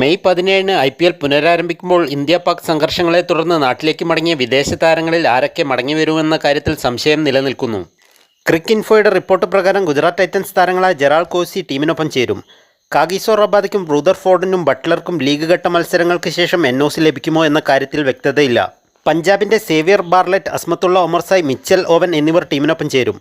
May പതിനേഴിന് I P L പുനരാരംഭിക്കുമ്പോൾ India Pak സംഘർഷങ്ങളെ തുടർന്ന് നാട്ടിലേക്ക് മടങ്ങിയ വിദേശ താരങ്ങളിൽ ആരൊക്കെ മടങ്ങിവരുമെന്ന കാര്യത്തിൽ സംശയം നിലനിൽക്കുന്നു. ക്രിക്ക് ഇൻഫോയുടെ റിപ്പോർട്ട് പ്രകാരം ഗുജറാത്ത് ടൈറ്റൻസ് താരങ്ങളായ ജെറാൾ കോസി ടീമിനൊപ്പം ചേരും. കാഗീസോ റബാദയ്ക്കും റൂദർ ഫോർഡിനും ബട്ട്ലർക്കും ലീഗ് ഘട്ട മത്സരങ്ങൾക്ക് ശേഷം എൻ ഒ സി ലഭിക്കുമോ എന്ന കാര്യത്തിൽ വ്യക്തതയില്ല. പഞ്ചാബിന്റെ Xavier Bartlett Azmatullah Omarzai Mitchell Owen എന്നിവർ ടീമിനൊപ്പം ചേരും.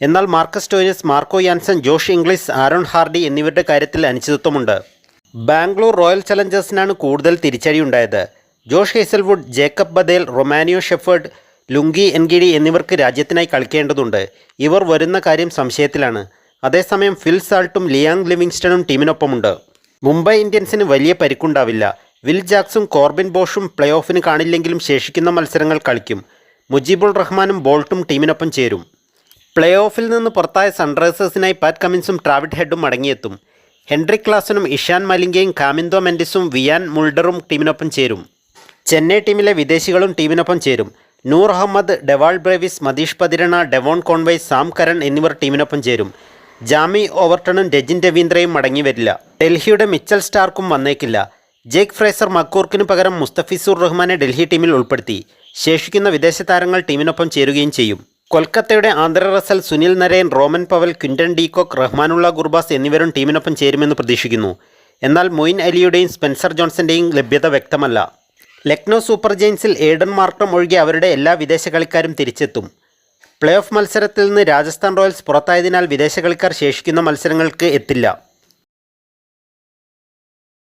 എന്നാൽ Marcus Stoinis Marco Jansen Josh Inglis Aaron Hardie എന്നിവരുടെ കാര്യത്തിൽ അനിശ്ചിതത്വമുണ്ട്. ബാംഗ്ലൂർ റോയൽ ചലഞ്ചേഴ്സിനാണ് കൂടുതൽ തിരിച്ചടിയുണ്ടായത്. Josh Hazlewood Jacob Bethell Romario Shepherd Lungi Ngidi എന്നിവർക്ക് രാജ്യത്തിനായി കളിക്കേണ്ടതുണ്ട്. ഇവർ വരുന്ന കാര്യം സംശയത്തിലാണ്. അതേസമയം ഫിൽ സാൾട്ടും ലിയാങ് ലിവിങ്സ്റ്റണും ടീമിനൊപ്പമുണ്ട്. മുംബൈ ഇന്ത്യൻസിന് വലിയ പരിക്കുണ്ടാവില്ല. വിൽ ജാക്സും കോർബിൻ ബോഷും പ്ലേ ഓഫിന് കാണില്ലെങ്കിലും ശേഷിക്കുന്ന മത്സരങ്ങൾ കളിക്കും. മുജീബുൾ റഹ്മാനും ബോൾട്ടും ടീമിനൊപ്പം ചേരും. പ്ലേ ഓഫിൽ നിന്ന് പുറത്തായ സൺറൈസേഴ്സിനായി പാറ്റ് കമ്മിൻസും ട്രാവിഡ് ഹെഡും മടങ്ങിയെത്തും. ഹെൻറിക് ക്ലാസനും ഇഷാൻ മലിംഗയും കാമിന്തോ മെൻഡിസും വിയാൻ മുൾഡറും ടീമിനൊപ്പം ചേരും. ചെന്നൈ ടീമിലെ വിദേശികളും ടീമിനൊപ്പം ചേരും. Noor Ahmad Dewald Brevis Matheesha Pathirana Devon Conway Sam Curran എന്നിവർ ടീമിനൊപ്പം ചേരും. ജാമി ഓവർട്ടണും രജിൻ രവീന്ദ്രയും മടങ്ങി വരില്ല. ഡൽഹിയുടെ മിച്ചൽ സ്റ്റാർക്കും വന്നേക്കില്ല. ജേക്ക് ഫ്രേസർ മക്കൂർക്കിനു പകരം മുസ്തഫിസുർ റഹ്മാനെ ഡൽഹി ടീമിൽ ഉൾപ്പെടുത്തി. ശേഷിക്കുന്ന വിദേശ താരങ്ങൾ ടീമിനൊപ്പം ചേരുകയും ചെയ്യും. കൊൽക്കത്തയുടെ Andre Russell Sunil Narine Rovman Powell Quinton de Kock Rahmanullah Gurbaz എന്നിവരും ടീമിനൊപ്പം ചേരുമെന്ന് പ്രതീക്ഷിക്കുന്നു. എന്നാൽ മൊയിൻ അലിയുടെയും സ്പെൻസർ ജോൺസന്റെയും ലഭ്യത വ്യക്തമല്ല. ലക്നൗ സൂപ്പർ ജെയിൻസിൽ ഏഡൻ മാർട്ടം ഒഴികെ അവരുടെ എല്ലാ വിദേശ കളിക്കാരും തിരിച്ചെത്തും. പ്ലേ ഓഫ് മത്സരത്തിൽ നിന്ന് രാജസ്ഥാൻ റോയൽസ് പുറത്തായതിനാൽ വിദേശ കളിക്കാർ ശേഷിക്കുന്ന മത്സരങ്ങൾക്ക് എത്തില്ല.